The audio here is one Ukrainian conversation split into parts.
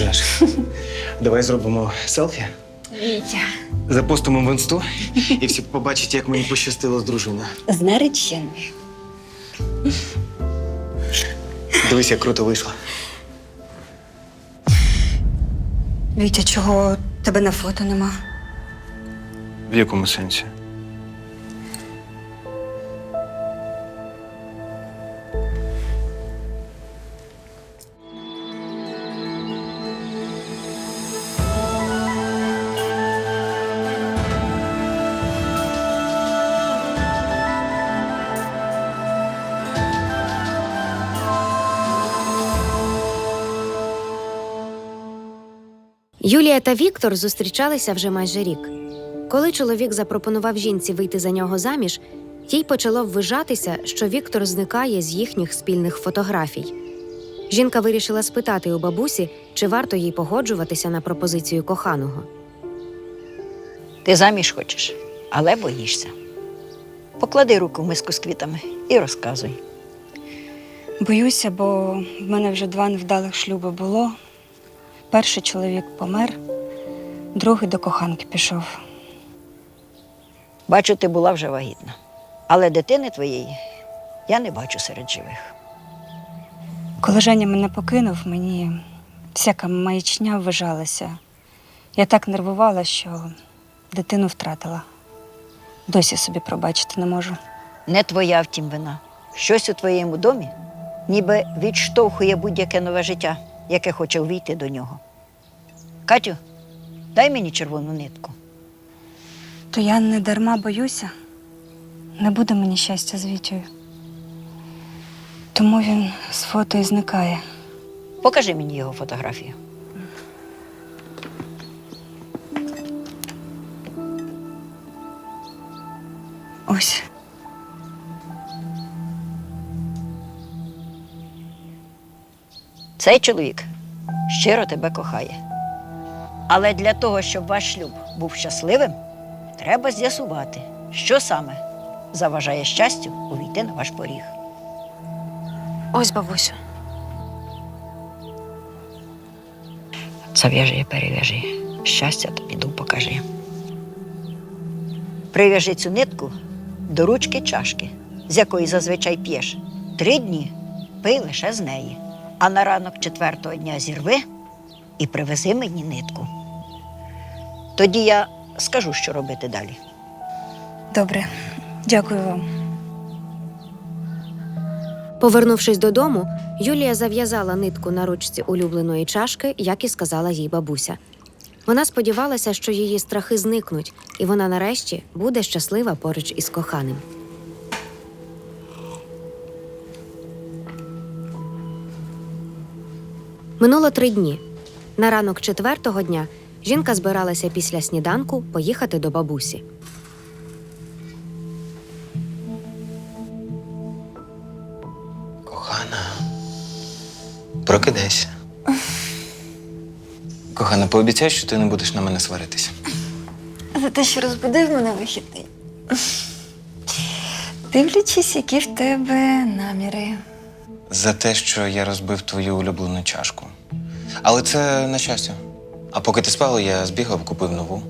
А. Давай зробимо селфі, Вітя. запустимо в інсту, і всі побачать, як мені пощастило з дружиною. З нареченою. Дивись, як круто вийшло. Вітя, чого тебе на фото нема? В якому сенсі? Юлія та Віктор зустрічалися вже майже рік. Коли чоловік запропонував жінці вийти за нього заміж, їй почало ввижатися, що Віктор зникає з їхніх спільних фотографій. Жінка вирішила спитати у бабусі, чи варто їй погоджуватися на пропозицію коханого. Ти заміж хочеш, але боїшся. Поклади руку в миску з квітами і розказуй. Боюся, бо в мене вже два невдалих шлюби було. Перший чоловік помер, другий до коханки пішов. Бачу, ти була вже вагітна. Але дитини твоєї я не бачу серед живих. Коли Женя мене покинув, мені всяка маячня вважалася. Я так нервувала, що дитину втратила. Досі собі пробачити не можу. Не твоя, втім, вина. Щось у твоєму домі ніби відштовхує будь-яке нове життя, яке хоче увійти до нього. Катю, дай мені червону нитку. То я не дарма боюся. Не буде мені щастя з Вітєю. Тому він з фото і зникає. Покажи мені його фотографію. Ось. Цей чоловік щиро тебе кохає. Але для того, щоб ваш шлюб був щасливим, треба з'ясувати, що саме заважає щастю увійти на ваш поріг. Ось бабусю. Зав'яжи і перев'яжи. Щастя тобі ду покажи. Прив'яжи цю нитку до ручки чашки, з якої зазвичай п'єш. Три дні пий лише з неї. А на ранок четвертого дня зірви і привези мені нитку. Тоді я скажу, що робити далі. Добре, дякую вам. Повернувшись додому, Юлія зав'язала нитку на ручці улюбленої чашки, як і сказала їй бабуся. Вона сподівалася, що її страхи зникнуть, і вона нарешті буде щаслива поруч із коханим. Минуло три дні. На ранок четвертого дня жінка збиралася після сніданку поїхати до бабусі. Кохана. Прокидайся. Кохана, пообіцяй, що ти не будеш на мене сваритися. За те, що розбудив мене вихідний. Дивлячись, які в тебе наміри. За те, що я розбив твою улюблену чашку. Але це на щастя. А поки ти спала, я збігав, купив нову.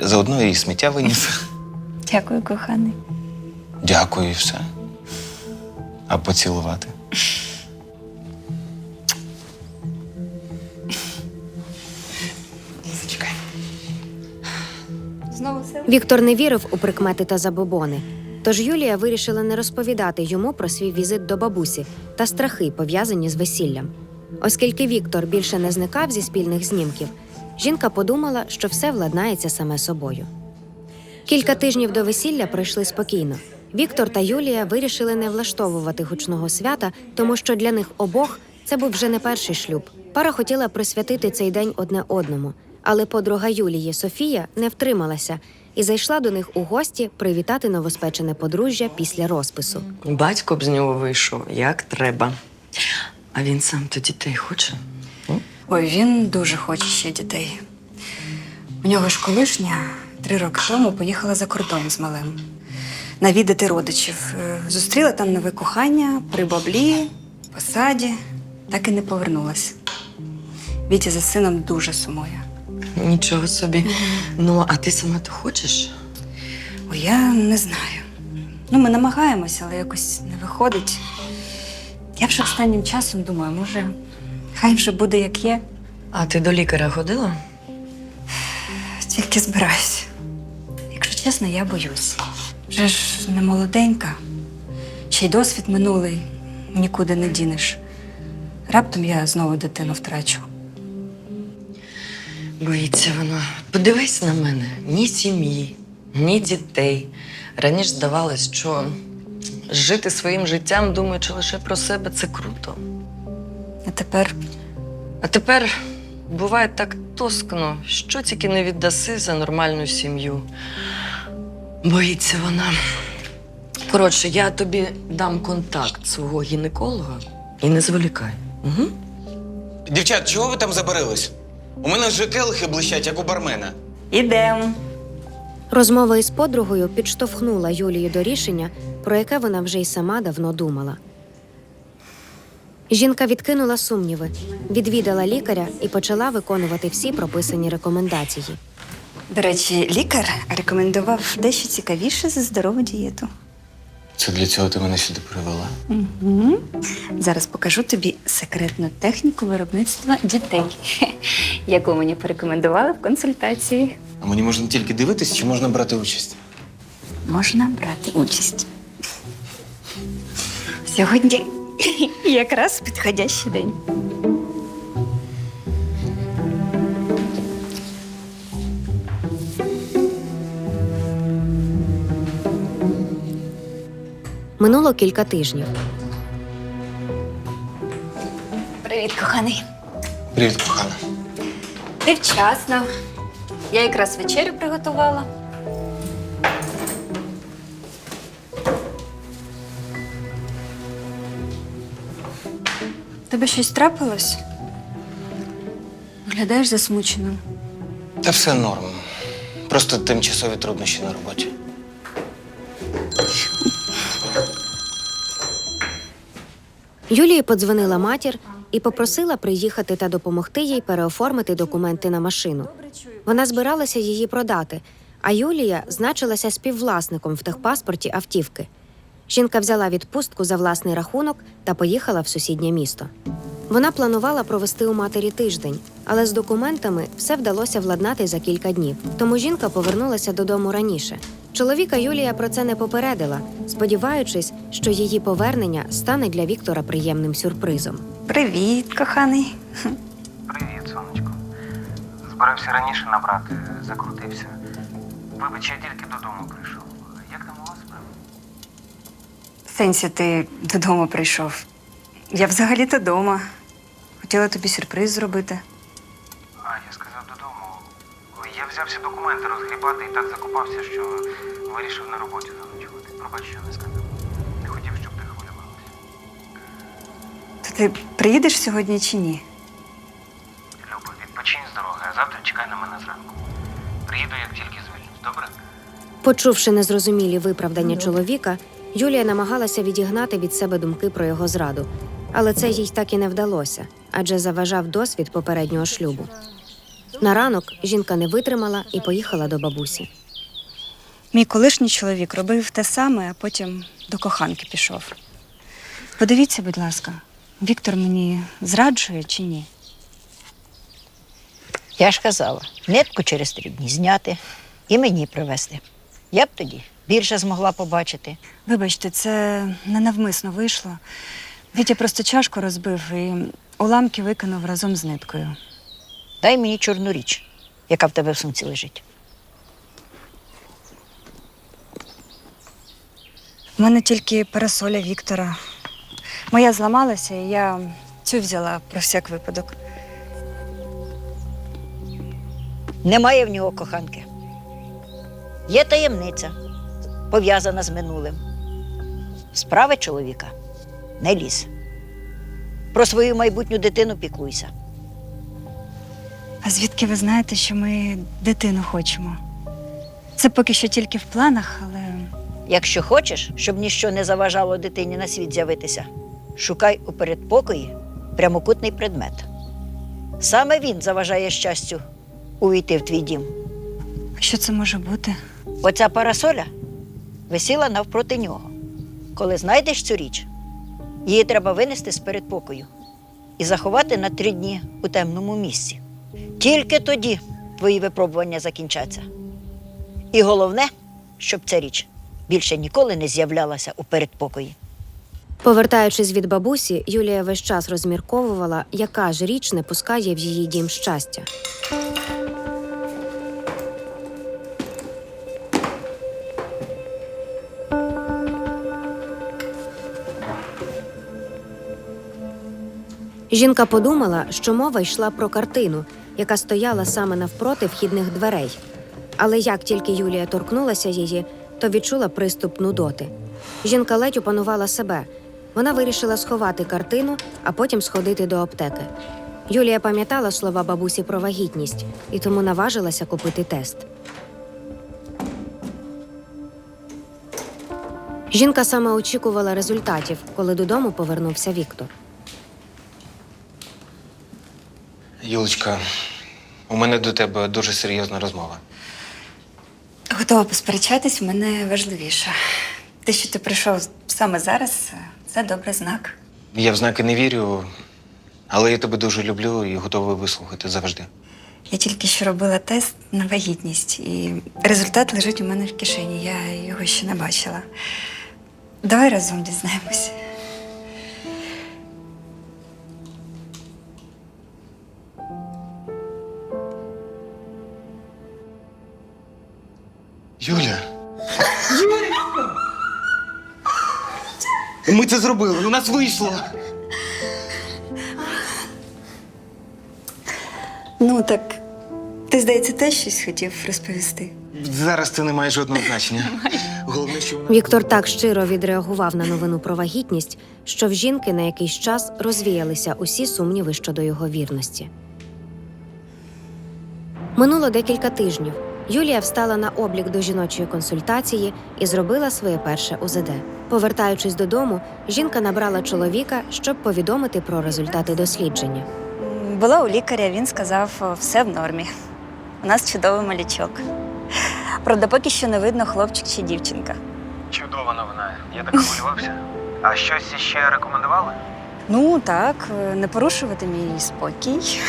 Заодно і сміття виніс. Дякую, коханий. Дякую і все. А поцілувати. Зачекай. Знову все? Віктор не вірив у прикмети та забобони. Тож Юлія вирішила не розповідати йому про свій візит до бабусі та страхи, пов'язані з весіллям. Оскільки Віктор більше не зникав зі спільних знімків, жінка подумала, що все владнається саме собою. Кілька тижнів до весілля пройшли спокійно. Віктор та Юлія вирішили не влаштовувати гучного свята, тому що для них обох це був вже не перший шлюб. Пара хотіла присвятити цей день одне одному, але подруга Юлії Софія не втрималася і зайшла до них у гості привітати новоспечене подружжя після розпису. Батько б з нього вийшов як треба. А він сам то дітей хоче. Ой, він дуже хоче ще дітей. У нього ж колишня три роки тому поїхала за кордон з малим. навідати родичів. Е, Зустріла там нове кохання при баблі, посаді, так і не повернулась. Вітя за сином дуже сумує. Нічого собі. Ну, а ти сама то хочеш? Ой, я не знаю. Ну, ми намагаємося, але якось не виходить. Я вже останнім часом думаю, може, хай вже буде як є, А ти до лікаря ходила? тільки збираюсь. Якщо чесно, я боюсь. Вже ж не молоденька, ще й досвід минулий, нікуди не дінеш. Раптом я знову дитину втрачу. Боїться вона. Подивись на мене: ні сім'ї, ні дітей. Раніше здавалось, що жити своїм життям, думаючи лише про себе, це круто. А тепер А тепер буває так тоскно, що тільки не віддаси за нормальну сім'ю. Боїться вона. Коротше, я тобі дам контакт свого гінеколога і не зволікай. Угу. Дівчат, чого ви там забарились? У мене вже келихи блищать, як у бармена. ідемо. Розмова із подругою підштовхнула Юлію до рішення, про яке вона вже й сама давно думала. Жінка відкинула сумніви, відвідала лікаря і почала виконувати всі прописані рекомендації. До речі, лікар рекомендував дещо цікавіше за здорову дієту. Це для цього ти мене сюди привела. Угу. Зараз покажу тобі секретну техніку виробництва дітей, яку мені порекомендували в консультації. А мені можна тільки дивитись, чи можна брати участь? Можна брати участь. Сьогодні якраз підходящий день. Минуло кілька тижнів. Привіт, коханий. Привіт, кохана. Ти вчасно. Я якраз вечерю приготувала. Тебе щось трапилось? Виглядаєш засмученим. Та все норм. Просто тимчасові труднощі на роботі. Юлії подзвонила матір і попросила приїхати та допомогти їй переоформити документи на машину. Вона збиралася її продати, а Юлія значилася співвласником в техпаспорті автівки. Жінка взяла відпустку за власний рахунок та поїхала в сусіднє місто. Вона планувала провести у матері тиждень, але з документами все вдалося владнати за кілька днів. Тому жінка повернулася додому раніше. Чоловіка Юлія про це не попередила, сподіваючись, що її повернення стане для Віктора приємним сюрпризом. Привіт, коханий. Привіт, сонечко. Збирався раніше набрати, закрутився. Вибач, я тільки додому прийшов. Як там у вас справи? Сенсі, ти додому прийшов. Я взагалі-то дома. Хотіла тобі сюрприз зробити. Взявся документи розгрібати і так закопався, що вирішив на роботі заночувати. Пробач, що не сказав. Не хотів, щоб ти хвилювалася. То ти приїдеш сьогодні чи ні? Люба, відпочинь з дороги, а завтра чекай на мене зранку. Приїду, як тільки звільнюсь, добре? Почувши незрозумілі виправдання чоловіка, Юлія намагалася відігнати від себе думки про його зраду, але це їй так і не вдалося, адже заважав досвід попереднього шлюбу. На ранок жінка не витримала і поїхала до бабусі. Мій колишній чоловік робив те саме, а потім до коханки пішов. Подивіться, будь ласка, Віктор мені зраджує чи ні? Я ж казала, нитку через три дні зняти і мені привезти. Я б тоді більше змогла побачити. Вибачте, це ненавмисно вийшло. Вітя просто чашку розбив і уламки викинув разом з ниткою. Дай мені чорну річ, яка в тебе в сумці лежить. У мене тільки парасоля Віктора. Моя зламалася, і я цю взяла про всяк випадок. Немає в нього коханки. Є таємниця, пов'язана з минулим. Справи чоловіка не ліз. Про свою майбутню дитину піклуйся. А звідки ви знаєте, що ми дитину хочемо? Це поки що тільки в планах, але Якщо хочеш, щоб ніщо не заважало дитині на світ з'явитися, шукай у передпокої прямокутний предмет. Саме він заважає щастю увійти в твій дім. Що це може бути? Оця парасоля висіла навпроти нього. Коли знайдеш цю річ, її треба винести з передпокою і заховати на три дні у темному місці. Тільки тоді твої випробування закінчаться. І головне, щоб ця річ більше ніколи не з'являлася у передпокої. Повертаючись від бабусі, Юлія весь час розмірковувала, яка ж річ не пускає в її дім щастя. Жінка подумала, що мова йшла про картину, яка стояла саме навпроти вхідних дверей. Але як тільки Юлія торкнулася її, то відчула приступ нудоти. Жінка ледь опанувала себе. Вона вирішила сховати картину, а потім сходити до аптеки. Юлія пам'ятала слова бабусі про вагітність і тому наважилася купити тест. Жінка саме очікувала результатів, коли додому повернувся Віктор. Юлечка, у мене до тебе дуже серйозна розмова. Готова посперечатись, в мене важливіше. Те, що ти прийшов саме зараз, це добрий знак. Я в знаки не вірю, але я тебе дуже люблю і готовий вислухати завжди. Я тільки що робила тест на вагітність, і результат лежить у мене в кишені. Я його ще не бачила. Давай разом дізнаємось. Юля. Юля! Ми це зробили, у нас вийшло. Ну так, ти, здається, теж щось хотів розповісти. Зараз це не має жодного значення. Головне, що вона. Віктор так щиро відреагував на новину про вагітність, що в жінки на якийсь час розвіялися усі сумніви щодо його вірності. Минуло декілька тижнів. Юлія встала на облік до жіночої консультації і зробила своє перше УЗД. Повертаючись додому, жінка набрала чоловіка, щоб повідомити про результати дослідження. Була у лікаря, він сказав, все в нормі. У нас чудовий малючок. Правда, поки що не видно, хлопчик чи дівчинка. Чудова новина. Я так хвилювався. А щось ще рекомендували? Ну так, не порушувати мій спокій.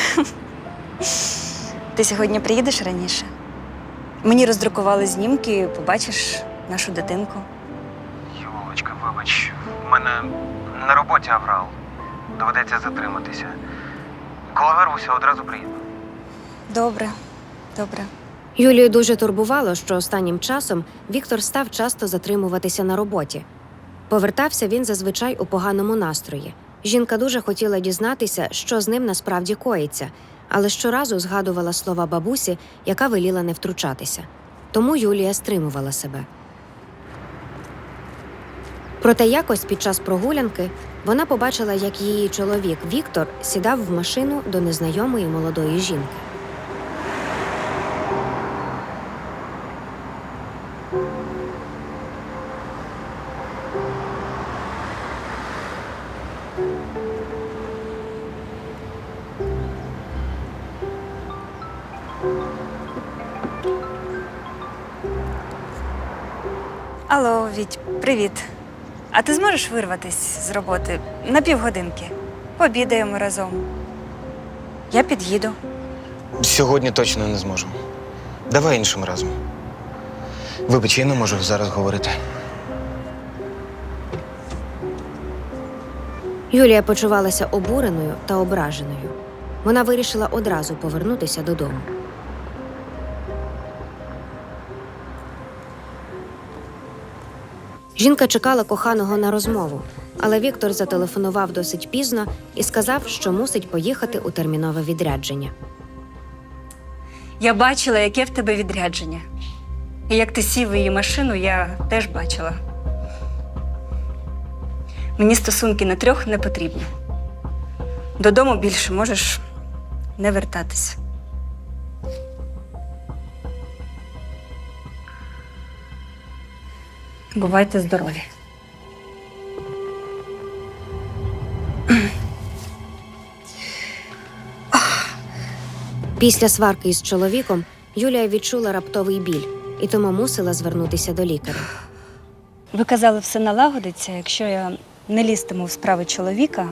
Ти сьогодні приїдеш раніше? Мені роздрукували знімки, побачиш нашу дитинку. Юлочка, вибач, в мене на роботі аврал. Доведеться затриматися. Коли вирвуся, одразу приїду. Добре, добре. Юлію дуже турбувало, що останнім часом Віктор став часто затримуватися на роботі. Повертався він зазвичай у поганому настрої. Жінка дуже хотіла дізнатися, що з ним насправді коїться, але щоразу згадувала слова бабусі, яка веліла не втручатися. Тому Юлія стримувала себе. Проте якось під час прогулянки вона побачила, як її чоловік Віктор сідав в машину до незнайомої молодої жінки. Привіт. А ти зможеш вирватися з роботи на півгодинки? Пообідаємо разом. Я під'їду. Сьогодні точно не зможу. Давай іншим разом. Вибач, я не можу зараз говорити. Юлія почувалася обуреною та ображеною. Вона вирішила одразу повернутися додому. Жінка чекала коханого на розмову, але Віктор зателефонував досить пізно і сказав, що мусить поїхати у термінове відрядження. Я бачила, яке в тебе відрядження. І як ти сів в її машину, я теж бачила. Мені стосунки на трьох не потрібні. Додому більше можеш не вертатись. Бувайте здорові. Після сварки із чоловіком Юлія відчула раптовий біль і тому мусила звернутися до лікаря. Ви казали, все налагодиться, якщо я не лізтиму в справи чоловіка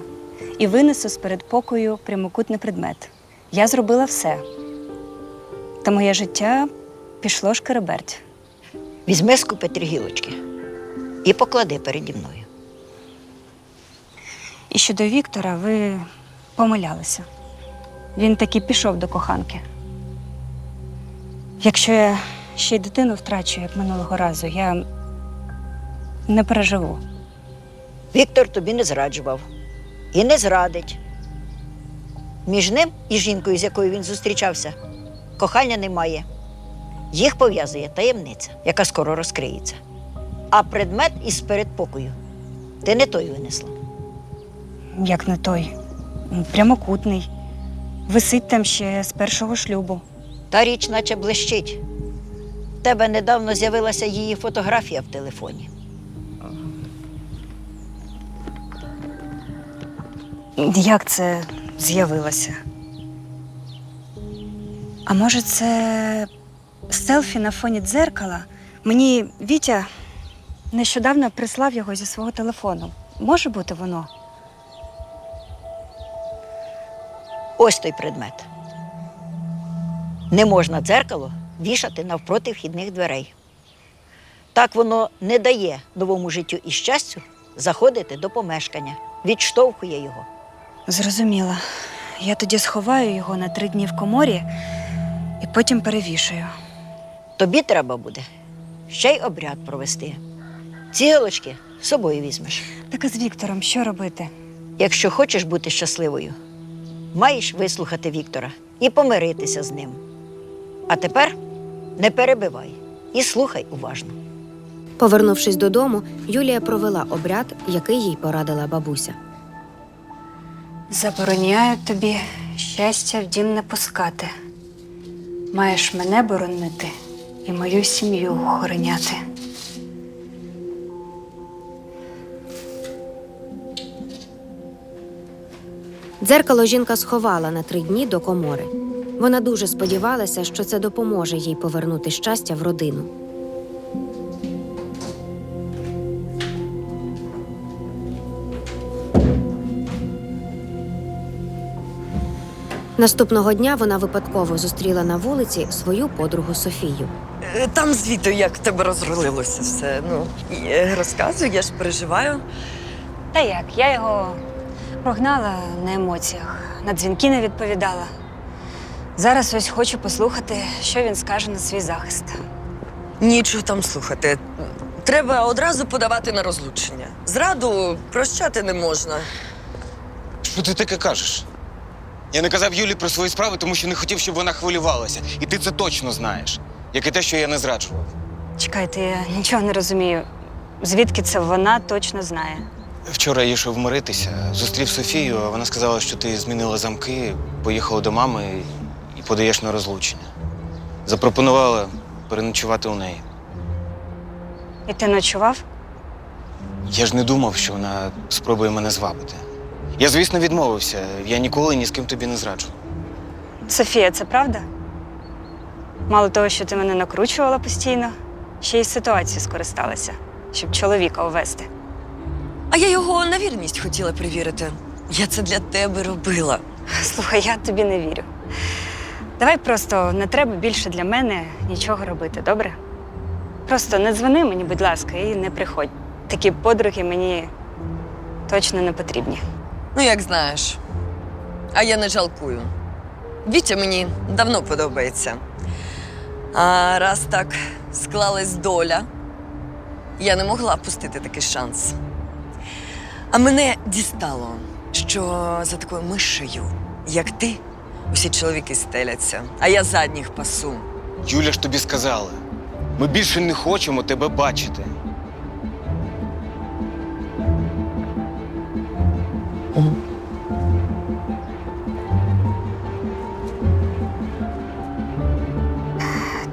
і винесу з передпокою прямокутний предмет. Я зробила все. Та моє життя пішло шкереберть. Візьми з купи три гілочки і поклади переді мною. І щодо Віктора, ви помилялися. Він таки пішов до коханки. Якщо я ще й дитину втрачу, як минулого разу, я не переживу. Віктор тобі не зраджував і не зрадить. Між ним і жінкою, з якою він зустрічався, кохання немає. Їх пов'язує таємниця, яка скоро розкриється. А предмет із передпокою ти не той винесла. Як не той, прямокутний. Висить там ще з першого шлюбу. Та річ наче блищить. В тебе недавно з'явилася її фотографія в телефоні. Як це з'явилося? А може, це селфі на фоні дзеркала? Мені Вітя нещодавно прислав його зі свого телефону. Може бути воно? Ось той предмет. Не можна дзеркало вішати навпроти вхідних дверей. Так воно не дає новому життю і щастю заходити до помешкання, відштовхує його. Зрозуміла. Я тоді сховаю його на три дні в коморі і потім перевішаю. Тобі треба буде ще й обряд провести. Ці гілочки з собою візьмеш. Так а з Віктором що робити? Якщо хочеш бути щасливою, маєш вислухати Віктора і помиритися з ним. А тепер не перебивай і слухай уважно. Повернувшись додому, Юлія провела обряд, який їй порадила бабуся. Забороняю тобі щастя в дім не пускати. Маєш мене боронити і мою сім'ю охороняти. Дзеркало жінка сховала на три дні до комори. Вона дуже сподівалася, що це допоможе їй повернути щастя в родину. Наступного дня вона випадково зустріла на вулиці свою подругу Софію. Е, Там звідти як в тебе розрулилося все. Ну, е, розказуй, я ж переживаю. Та як, я його прогнала на емоціях, на дзвінки не відповідала. Зараз ось хочу послухати, що він скаже на свій захист. Нічого там слухати. Треба одразу подавати на розлучення. Зраду прощати не можна. Що ти таке кажеш? Я не казав Юлі про свої справи, тому що не хотів, щоб вона хвилювалася. І ти це точно знаєш. Як і те, що я не зраджував. Чекайте, я нічого не розумію. Звідки це вона точно знає? Вчора я йшов миритися, зустрів Софію, а вона сказала, що ти змінила замки, поїхала до мами і подаєш на розлучення. Запропонувала переночувати у неї. І ти ночував? Я ж не думав, що вона спробує мене звабити. Я, звісно, відмовився. Я ніколи ні з ким тобі не зраджу. Софія, це правда? Мало того, що ти мене накручувала постійно, ще й з ситуації скористалася, щоб чоловіка увести. А я його на вірність хотіла перевірити. Я це для тебе робила. Слухай, я тобі не вірю. Давай просто не треба більше для мене нічого робити, добре? Просто не дзвони мені, будь ласка, і не приходь. Такі подруги мені точно не потрібні. Ну, як знаєш. А я не жалкую. Вітя мені давно подобається. А раз так склалась доля, я не могла пустити такий шанс. А мене дістало, що за такою мишею, як ти, усі чоловіки стеляться, а я задніх пасу. Юля ж тобі сказала. Ми більше не хочемо тебе бачити.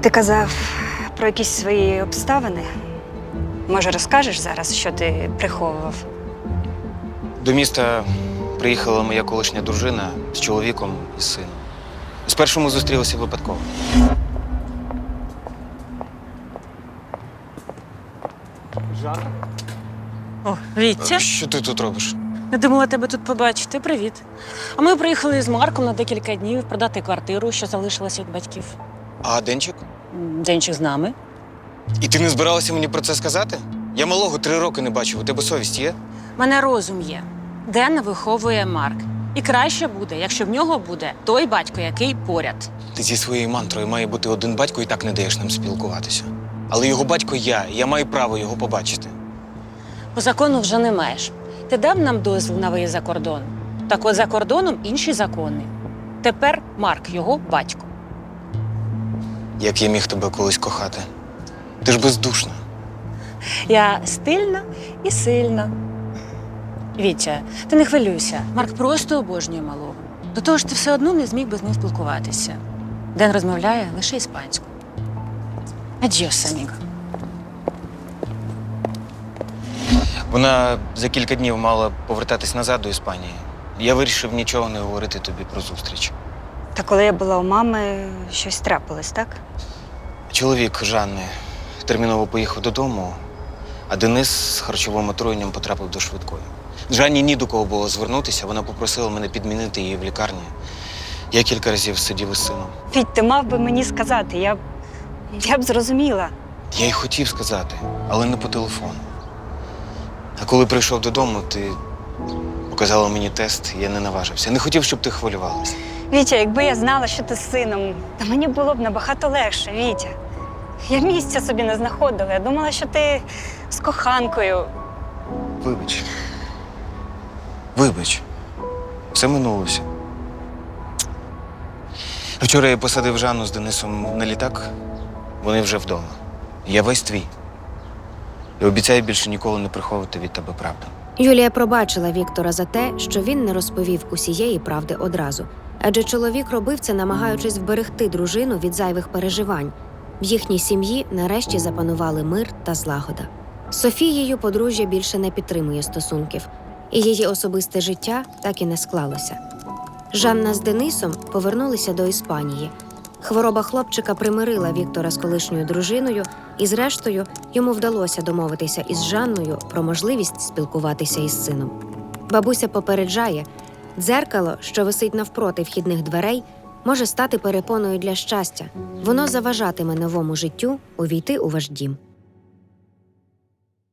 Ти казав про якісь свої обставини. Може, розкажеш зараз, що ти приховував? До міста приїхала моя колишня дружина з чоловіком і сином. Спершу ми зустрілися випадково. О, Вітя, Що ти тут робиш? не думала тебе тут побачити. Привіт. А ми приїхали з Марком на декілька днів продати квартиру, що залишилася від батьків. А Денчик? Денчик з нами. І ти не збиралася мені про це сказати? Я малого три роки не бачив. У тебе совість є? Мене розум є. Дена виховує Марк. І краще буде, якщо в нього буде той батько, який поряд. Ти зі своєю мантрою має бути один батько і так не даєш нам спілкуватися. Але його батько я, і я маю право його побачити. По закону вже не маєш. Ти дав нам дозвіл на виїзд за кордон. Так от за кордоном інші закони. Тепер Марк його батько. Як я міг тебе колись кохати? Ти ж бездушна. Я стильна і сильна. Вітя, ти не хвилюйся. Марк просто обожнює малого. До того ж, ти все одно не зміг би з ним спілкуватися. Ден розмовляє лише іспанською. Адьос, аміго. Вона за кілька днів мала повертатись назад до Іспанії. Я вирішив нічого не говорити тобі про зустріч. Та коли я була у мами, щось трапилось, так? Чоловік Жанни терміново поїхав додому, а Денис з харчовим отруєнням потрапив до швидкої. Жанні ні до кого було звернутися, вона попросила мене підмінити її в лікарні. Я кілька разів сидів із сином. Фідь, ти мав би мені сказати, я б, я б зрозуміла. Я й хотів сказати, але не по телефону. А коли прийшов додому, ти показала мені тест, я не наважився. Не хотів, щоб ти хвилювалася. Вітя, якби я знала, що ти з сином, то мені було б набагато легше, Вітя. Я місця собі не знаходила. Я думала, що ти з коханкою. Вибач. Вибач. Все минулося. Вчора я посадив Жанну з Денисом на літак. Вони вже вдома. Я весь твій. І обіцяю більше ніколи не приховувати від тебе правду. Юлія пробачила Віктора за те, що він не розповів усієї правди одразу. Адже чоловік робив це, намагаючись вберегти дружину від зайвих переживань. В їхній сім'ї нарешті запанували мир та злагода. Софією подружжя більше не підтримує стосунків, і її особисте життя так і не склалося. Жанна з Денисом повернулися до Іспанії. Хвороба хлопчика примирила Віктора з колишньою дружиною, і, зрештою, йому вдалося домовитися із Жанною про можливість спілкуватися із сином. Бабуся попереджає, дзеркало, що висить навпроти вхідних дверей, може стати перепоною для щастя. Воно заважатиме новому життю увійти у ваш дім.